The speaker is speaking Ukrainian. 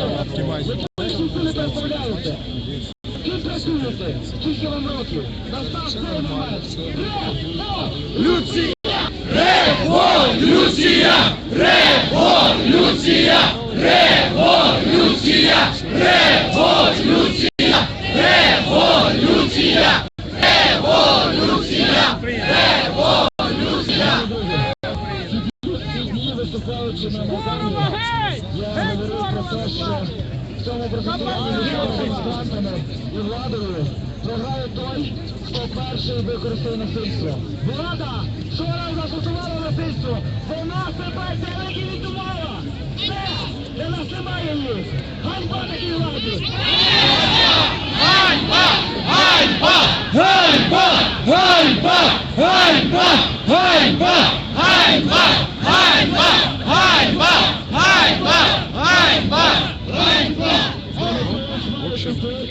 Ви точно не представляєте. Ким працюєте? Скільки вам років? Настав цей момент. Люці! Ці дні виступаючи на Майдані, я говорив про те, цьому протистоянні і владою програє той, хто перший використає насильство. Влада вчора застосувала насильство, вона себе це. Все, для нас немає їх. Ганьба такій владі! Deixa eu ver.